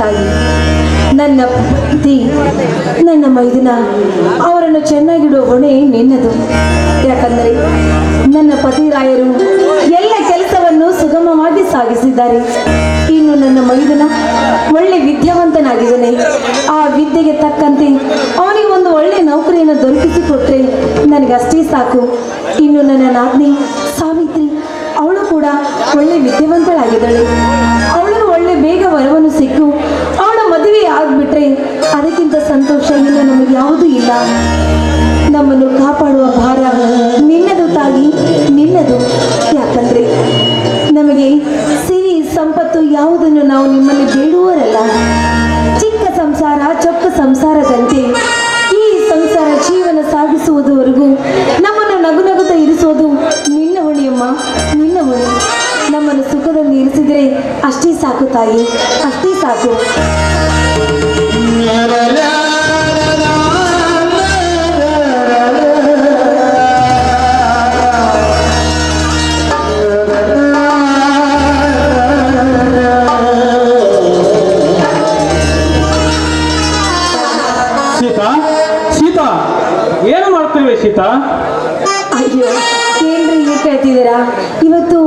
ತಾಯಿ, ನನ್ನ ಪತಿ, ನನ್ನ ಮೈದಿನ, ಅವರನ್ನು ಚೆನ್ನಾಗಿಡುವ ಹೊಣೆ ನಿನ್ನದು. ಯಾಕಂದರೆ ನನ್ನ ಪತಿರಾಯರು ಎಲ್ಲ ಕೆಲಸವನ್ನು ಸುಗಮವಾಗಿ ಸಾಗಿಸಿದ್ದಾರೆ. ಇನ್ನು ನನ್ನ ಮೈದನ ಒಳ್ಳೆ ವಿದ್ಯಾವಂತನಾಗಿದ್ದಾನೆ. ಆ ವಿದ್ಯೆಗೆ ತಕ್ಕಂತೆ ಅವನಿಗೆ ಒಂದು ಒಳ್ಳೆ ನೌಕರಿಯನ್ನು ದೊರಕಿಸಿಕೊಟ್ರೆ ನನಗಷ್ಟೇ ಸಾಕು. ಇನ್ನು ನನ್ನ ನಾದ್ನಿ ಸಾವಿತ್ರಿ, ಅವಳು ಕೂಡ ಒಳ್ಳೆ ವಿದ್ಯಾವಂತಳಾಗಿದ್ದಾಳೆ. ಬೇಗ ವರವನ್ನು ಸಿಕ್ಕು. ಅವಳ ಮದುವೆ ಆಗ್ಬಿಟ್ರೆ ಅದಕ್ಕಿಂತ ಸಂತೋಷ ಇಲ್ಲ ನಮಗೆ ಯಾವುದೂ ಇಲ್ಲ. ನಮ್ಮನ್ನು ಕಾಪಾಡುವ ಭಾರ ನಿನ್ನದು ತಾಗಿ ನಿನ್ನದು ಯಾಕಂದ್ರೆ ನಮಗೆ ಸಿರಿ ಸಂಪತ್ತು ಯಾವುದನ್ನು ನಾವು ನಿಮ್ಮಲ್ಲಿ ಬೇಡುವರಲ್ಲ ಚಿಕ್ಕ ಸಂಸಾರ ಚೊಕ್ಕ ಸಂಸಾರದಂತೆ ತಾಯಿ ಅಷ್ಟೇ ಸಾಕು. ಸೀತಾ ಸೀತಾ ಏನು ಮಾಡ್ತೀವಿ ಸೀತಾ? ಅಯ್ಯೋ ಏನ್ರಿ ಈಗ ಕೇಳ್ತಿದ್ದೀರಾ ಇವತ್ತು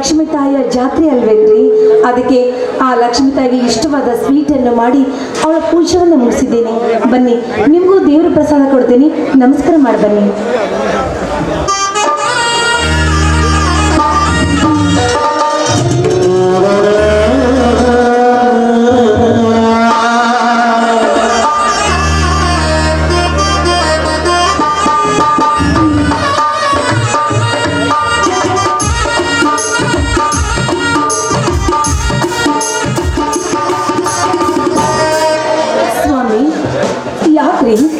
ಲಕ್ಷ್ಮೀ ತಾಯಿಯ ಜಾತ್ರೆ ಅಲ್ವೇನ್ರಿ? ಅದಕ್ಕೆ ಆ ಲಕ್ಷ್ಮೀ ತಾಯಿಗೆ ಇಷ್ಟವಾದ ಸ್ವೀಟನ್ನು ಮಾಡಿ ಅವಳ ಪೂಜೆಯನ್ನು ಮುಗಿಸಿದ್ದೇನೆ. ಬನ್ನಿ, ನಿಮಗೂ ದೇವ್ರ ಪ್ರಸಾದ ಕೊಡ್ತೀನಿ. ನಮಸ್ಕಾರ ಮಾಡಿ ಬನ್ನಿ. gawin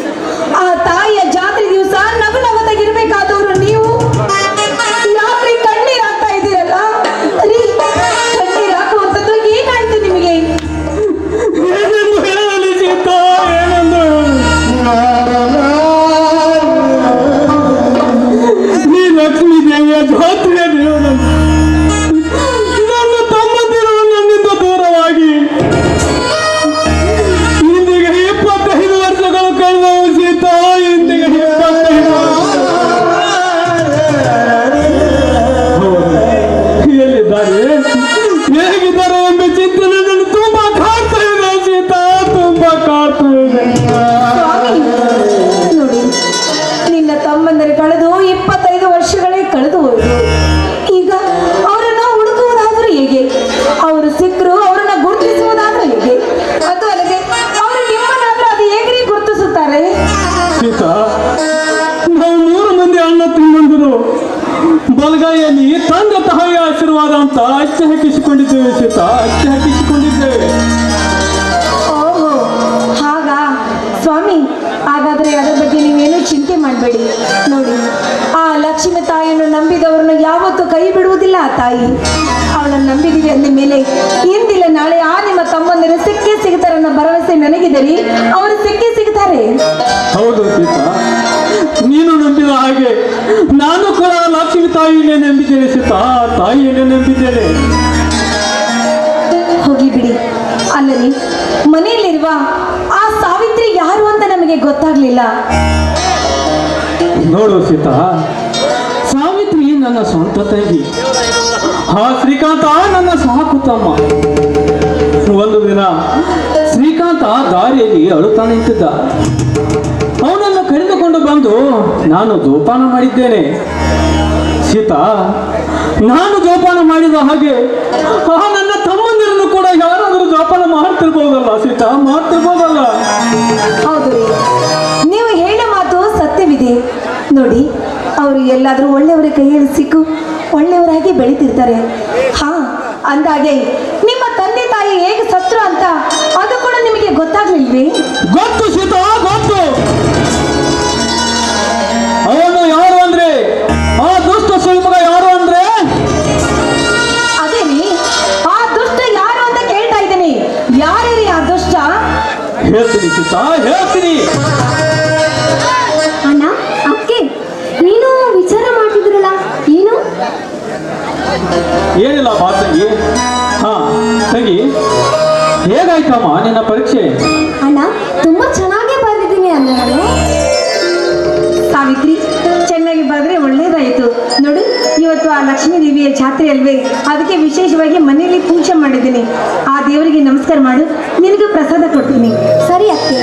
ನಾವು ಮೂರು ಮಂದಿ ಅಣ್ಣ ತಿಂದ್ರು ಬಲಗೈಯಲ್ಲಿ ತಂದೆ ತಾಯಿಯ ಆಶೀರ್ವಾದ ಅಂತ ಅಚ್ಚೆ ಹಾಕಿಸಿಕೊಂಡಿದ್ದೇವೆ ಸೀತಾ, ಅಚ್ಚೆ ಹಾಕಿಸಿಕೊಂಡಿದ್ದೇವೆ. ಓಹೋ, ಹಾಗಾ? ಸ್ವಾಮಿ, ಹಾಗಾದ್ರೆ ಅದರ ಬಗ್ಗೆ ನೀವೇನು ಚಿಂತೆ ಮಾಡಬೇಡಿ. ನೋಡಿ, ಆ ಲಕ್ಷ್ಮಿ ತಾಯಿಯನ್ನು ನಂಬಿದವರನ್ನು ಯಾವತ್ತೂ ಕೈ ಬಿಡುವುದಿಲ್ಲ, ತಾಯಿ. ಅವಳನ್ನು ನಂಬಿದೀವಿ ಅಂದ ಮೇಲೆ ಇಂದಿಲ್ಲ ನಾಳೆ ಆ ನಿಮ್ಮ ತಮ್ಮಂದಿರು ಸಿಕ್ಕೇ ಸಿಗ್ತಾರೆ ಅನ್ನೋ ಭರವಸೆ ರೀ ಅವರು ಸಿಕ್ಕೇ ಸಿಗ್ತಾರೆ. ಹೌದು ಸೀತಾ ನೀನು ನಂಬಿದ ಹಾಗೆ ನಾನು ಕೂಡ ಲಕ್ಷ್ಮಿ ತಾಯಿಯನ್ನೇ ನಂಬಿದ್ದೇನೆ ಸೀತಾ. ತಾಯಿಯನ್ನೇ ನಂಬಿದ್ದೇನೆ. ಹೋಗಿ ಬಿಡಿ. ಅಲ್ಲರಿ ಮನೆಯಲ್ಲಿರುವ ಆ ಸಾವಿತ್ರಿ ಯಾರು ಅಂತ ನಮಗೆ ಗೊತ್ತಾಗ್ಲಿಲ್ಲ. ನೋಡು ಸೀತಾ ಸಾವಿತ್ರಿ ನನ್ನ ಸ್ವಂತ ತಂಗಿ. ಆ ಶ್ರೀಕಾಂತ, ನನ್ನ ಸಾಕು ತಮ್ಮ. ಒಂದು ದಿನ ಶ್ರೀಕಾಂತ ದಾರಿಯಲ್ಲಿ ಅಳುತ್ತಾ ನಿಂತಿದ್ದ. ಅವನನ್ನು ಕರೆದುಕೊಂಡು ಬಂದು ನಾನು ಜೋಪಾನ ಮಾಡಿದ್ದೇನೆ. ಸೀತಾ, ನಾನು ಜೋಪಾನ ಮಾಡಿದ ಹಾಗೆ ಆ, ನನ್ನ ತಮ್ಮಂದಿರನ್ನು ಕೂಡ ಯಾರಾದರೂ ಜೋಪಾನ ಮಾಡ್ತಿರ್ಬೋದಲ್ಲ ಸೀತಾ? ಮಾಡ್ತಿರ್ಬೋದಲ್ಲ. ಹೌದು ನೀವು ಹೇಳ ಮಾತು ಸತ್ಯವಿದೆ. ನೋಡಿ, ಅವರು ಎಲ್ಲಾದರೂ ಒಳ್ಳೆಯವರ ಕೈಯಲ್ಲಿ ಸಿಕ್ಕು. ಒಳ್ಳೆಯವರಾಗಿ ಬೆಳೀತಿರ್ತಾರೆ. ಹಾ ಅಂದಾಗೆ ನಿಮ್ಮ ತಂದೆ ತಾಯಿ ಹೇಗೆ ಸತ್ರು ಅಂತ ಅದು ಕೂಡ ನಿಮಗೆ ಗೊತ್ತಾಗ್ಲಿಲ್ವೇ? ಗೊತ್ತು ಸೀತಾ ಗೊತ್ತು. ಅವನು ಯಾರು ಅಂದ್ರೆ? ಆ ದುಷ್ಟ ಸುಳ್ಮಗ ಯಾರು ಅಂದ್ರೆ? ಅದೇ ರೀ ಆ ದುಷ್ಟ ಯಾರು ಅಂತ ಕೇಳ್ತಾ ಇದ್ದೀನಿ. ಯಾರು ಆ ದುಷ್ಟ? ಹೇಳ್ತೀನಿ ಸೀತಾ ಹೇಳ್ತೀನಿ. ಏನಿಲ್ಲ ಬಾ ತಂಗಿ. ಹಾ ತಂಗಿ. ಹೇಗಾಯ್ತಮ್ಮ ನಿನ್ನ ಪರೀಕ್ಷೆ? ಅಣ್ಣ ತುಂಬಾ ಚೆನ್ನಾಗಿ ಬರೆದಿದ್ದೀನಿ ಅಣ್ಣ ನಾನು. ಸಾವಿತ್ರಿ ಚೆನ್ನಾಗಿ ಬರೆದ್ರೆ ಒಳ್ಳೇದಾಯಿತು. ನೋಡು ಇವತ್ತು ಆ ಲಕ್ಷ್ಮೀ ದೇವಿಯ ಜಾತ್ರೆ ಅಲ್ವೇ? ಅದಕ್ಕೆ ವಿಶೇಷವಾಗಿ ಮನೆಯಲ್ಲಿ ಪೂಜೆ ಮಾಡಿದ್ದೀನಿ. ಆ ದೇವರಿಗೆ ನಮಸ್ಕಾರ ಮಾಡು. ನಿನಗೂ ಪ್ರಸಾದ ಕೊಡ್ತೀನಿ. ಸರಿ ಅತ್ತೆ.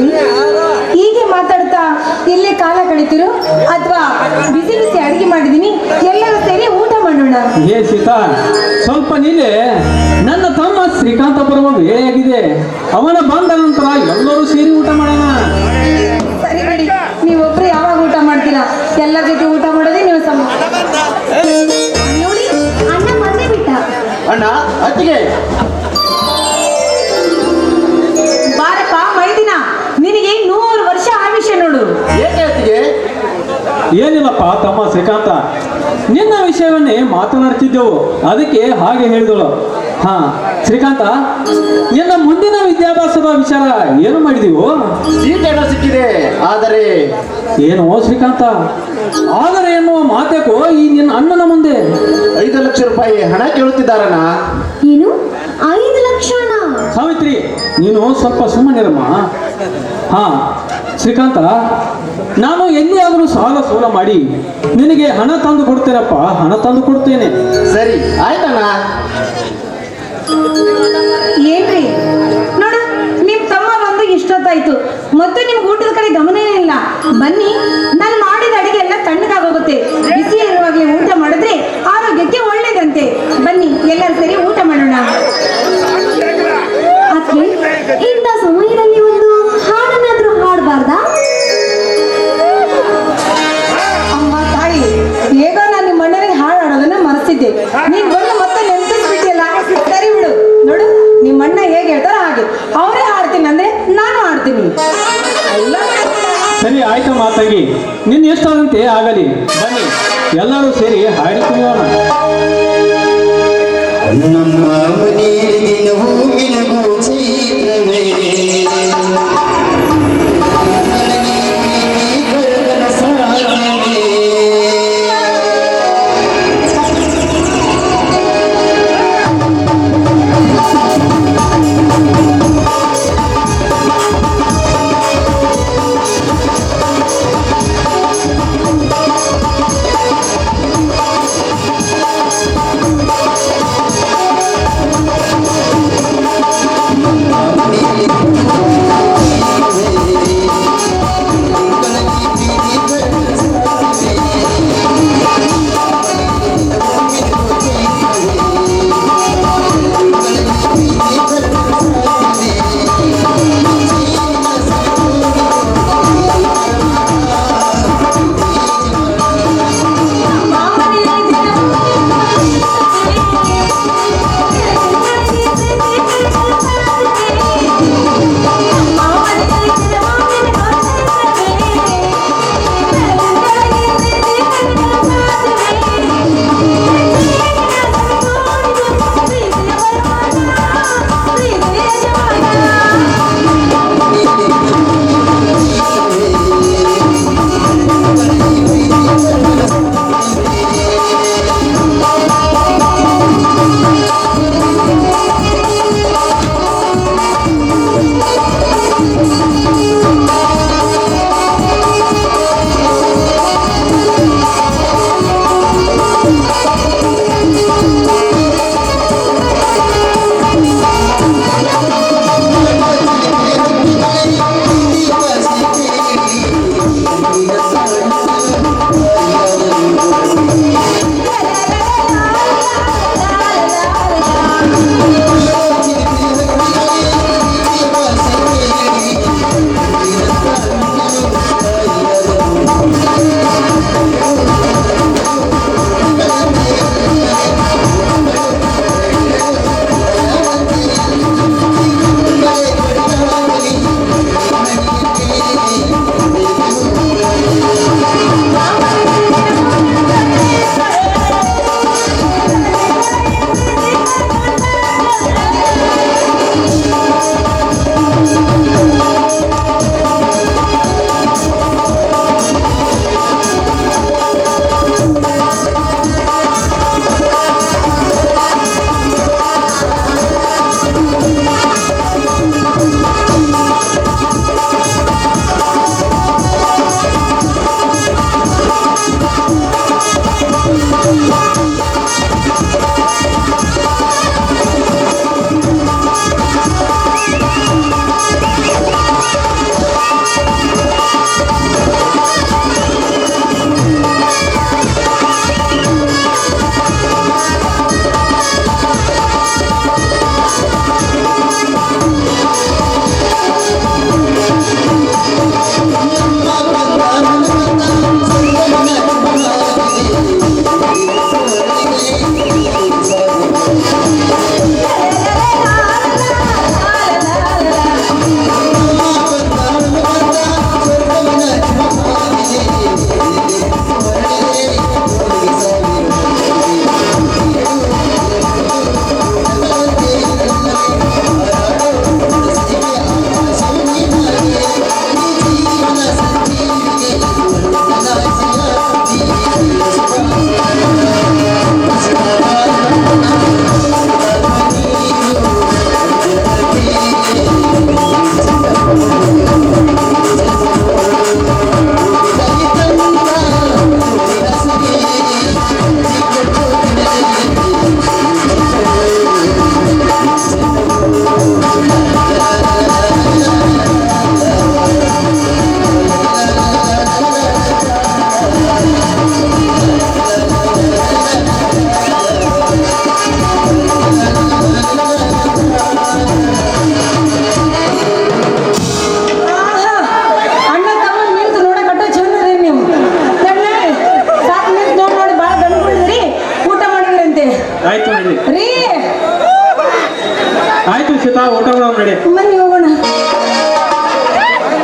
ಇಲ್ಲಿ ಹೀಗೆ ಮಾತಾಡ್ತಾ ಇಲ್ಲೇ ಕಾಲ ಕಳಿತಿರು ಅಥವಾ ಬಿಸಿ ಬಿಸಿ ಅಡಿಗೆ ಮಾಡಿದೀನಿ ಎಲ್ಲರೂ ಸೇರಿ ಊಟ ಮಾಡೋಣ. ಏ ಸೀತಾ ಸ್ವಲ್ಪ ನೀನೆ ನನ್ನ ತಮ್ಮ ಶ್ರೀಕಾಂತ ಪರ್ವ ಬೇರೆಯಾಗಿದೆ ಅವನ ಬಂದ ನಂತರ ಎಲ್ಲರೂ ಸೇರಿ ಊಟ ಮಾಡೋಣ. ಸರಿ ಬಿಡಿ ನೀವೊಬ್ರು ಯಾವಾಗ ಊಟ ಮಾಡ್ತೀರಾ? ಎಲ್ಲ ಜೊತೆ ಊಟ ಮಾಡೋದೇ ನೀವು ಸಮ ನೋಡಿ ಅಣ್ಣ ಬಂದೇ ಬಿಟ್ಟ ಅಣ್ಣ ಅತ್ತಿಗೆ. ಏನಿಲ್ಲಪ್ಪ ತಮ್ಮ ಶ್ರೀಕಾಂತ. ನಿನ್ನ ವಿಷಯವನ್ನೇ ಮಾತನಾಡ್ತಿದ್ದೆವು ಅದಕ್ಕೆ ಹಾಗೆ ಹೇಳಿದಳು. ಹಾ ಶ್ರೀಕಾಂತ ನಿನ್ನ ಮುಂದಿನ ವಿದ್ಯಾಭ್ಯಾಸದ ವಿಚಾರ ಏನು ಮಾಡಿದೀವು? ಸೀಟ್ ಸಿಕ್ಕಿದೆ ಆದರೆ ಏನು ಶ್ರೀಕಾಂತ? ಆದರೆ ಎನ್ನುವ ಮಾತ್ಯಾಕೋ ಈ ನಿನ್ನ ಅಣ್ಣನ ಮುಂದೆ? ಐದು ಲಕ್ಷ ರೂಪಾಯಿ ಹಣ ಕೇಳುತ್ತಿದ್ದಾರಣ್ಣ. ಏನು? ಐದು ಲಕ್ಷ ಸಾವಿತ್ರಿ ನೀನು ಸ್ವಲ್ಪ ಸುಮ್ಮನಿರಮ್ಮ. ಹಾ ಶ್ರೀಕಾಂತ ನಾನು ಎಲ್ಲಿಯಾದರೂ ಸಾಲ ಸೂಲ ಮಾಡಿ ನಿನಗೆ ಹಣ ತಂದು ಕೊಡ್ತೇನಪ್ಪ ಹಣ ತಂದು ಕೊಡ್ತೇನೆ. ಸರಿ ಆಯ್ತಣ್ಣ. ಏನ್ರಿ? ನೋಡು ನಿಮ್ ತಮ್ಮ ಬಂದು ಇಷ್ಟೊತ್ತಾಯ್ತು. ಮತ್ತೆ ನಿಮ್ಗೆ ಊಟದ ಕಡೆ ಗಮನನೇ ಇಲ್ಲ ಬನ್ನಿ ನಾನು ಮಾಡಿದ ಅಡಿಗೆ ಎಲ್ಲ ತಣ್ಣಗಾಗೋಗುತ್ತೆ. ಬಿಸಿ ಇರುವಾಗಲೇ ಊಟ ಮಾಡಿದ್ರೆ ಆರೋಗ್ಯಕ್ಕೆ ಒಳ್ಳೇದಂತೆ. ಬನ್ನಿ ಎಲ್ಲರೂ ಸರಿ ಊಟ ಮಾಡೋಣ. ಇಂಥ ಸಮಯದಲ್ಲಿ ನೀನ್ ಬಂದು ಮತ್ತೆ ನೆನಪಿಸ್ಬಿಟ್ಟಿಯಲ್ಲ? ಸರಿ ಬಿಡು. ನೋಡು ನಿಮ್ಮ ಅಣ್ಣ ಹೇಗೆ ಹೇಳ್ತಾರ ಹಾಗೆ. ಅವರೇ ಆಡ್ತೀನಿ ಅಂದ್ರೆ ನಾನು ಆಡ್ತೀನಿ ಎಲ್ಲ ಸರಿ ಆಯ್ತಮ್ಮ ಮಾತಾಗಿ ನಿನ್ನ ಎಷ್ಟಾದಂತೆ ಆಗಲಿ. ಬನ್ನಿ. ಎಲ್ಲರೂ ಸೇರಿ ಹಾಡಿ ಕುಣಿಯೋಣ. ನಮ್ಮ